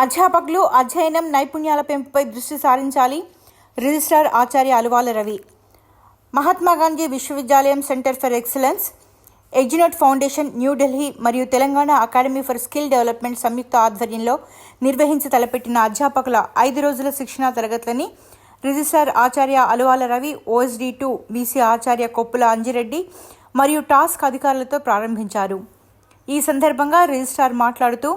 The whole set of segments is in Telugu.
అధ్యాపకులు అధ్యయనం నైపుణ్యాల పెంపుపై దృష్టి సారించాలి రిజిస్ట్రార్ ఆచార్య అలువాల రవి. మహాత్మా గాంధీ విశ్వవిద్యాలయం సెంటర్ ఫర్ ఎక్సలెన్స్ ఎగ్జినోట్ ఫౌండేషన్ న్యూఢిల్లీ మరియు Telangana academy for skill development సంయుక్త ఆధ్వర్యంలో నిర్వహించి తలపెట్టిన అధ్యాపకుల ఐదు రోజుల శిక్షణా తరగతులని registrar Acharya Aluvala Ravi OSD to BC ఆచార్య కొప్పుల అంజిరెడ్డి మరియు టాస్క్ అధికారులతో ప్రారంభించారు. ఈ సందర్భంగా రిజిస్ట్రార్ మాట్లాడుతూ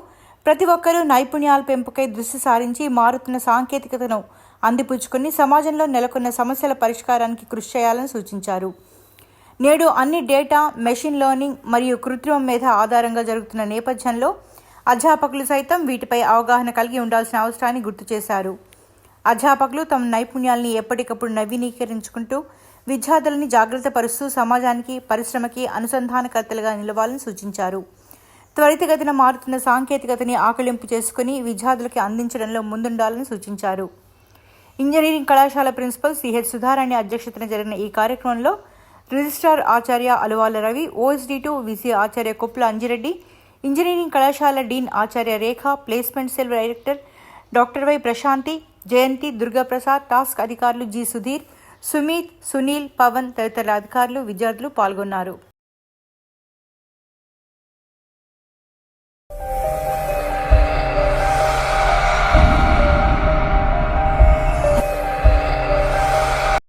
ప్రతి ఒక్కరూ నైపుణ్యాల పెంపుకై దృష్టి సారించి మారుతున్న సాంకేతికతను అందిపుచ్చుకుని సమాజంలో నెలకొన్న సమస్యల పరిష్కారానికి కృషి చేయాలని సూచించారు. నేడు అన్ని డేటా మెషిన్ లెర్నింగ్ మరియు కృత్రిమ మేధ ఆధారంగా జరుగుతున్న నేపథ్యంలో అధ్యాపకులు సైతం వీటిపై అవగాహన కలిగి ఉండాల్సిన అవసరాన్ని గుర్తు చేశారు. అధ్యాపకులు తమ నైపుణ్యాల్ని ఎప్పటికప్పుడు నవీకరించుకుంటూ విద్యార్థులని జాగ్రత్త పరుస్తూ సమాజానికి పరిశ్రమకి అనుసంధానకర్తలుగా నిలవాలని సూచించారు. త్వరితగతిన మారుతున్న సాంకేతికతని ఆకలింపు చేసుకుని విద్యార్థులకి అందించడంలో ముందుండాలని సూచించారు. ఇంజనీరింగ్ కళాశాల ప్రిన్సిపల్ సిహెచ్ సుధారాణి అధ్యక్షతన జరిగిన ఈ కార్యక్రమంలో registrar Acharya Aluvala Ravi OSD to VC Acharya Koppula Anjireddy engineering కళాశాల dean Acharya Rekha placement cell director doctor Y Prashanthi Jayanthi Durgaprasad TASK అధికారులు జి సుధీర్ సుమీత్ సునీల్ పవన్ తదితర అధికారులు విద్యార్థులు పాల్గొన్నారు.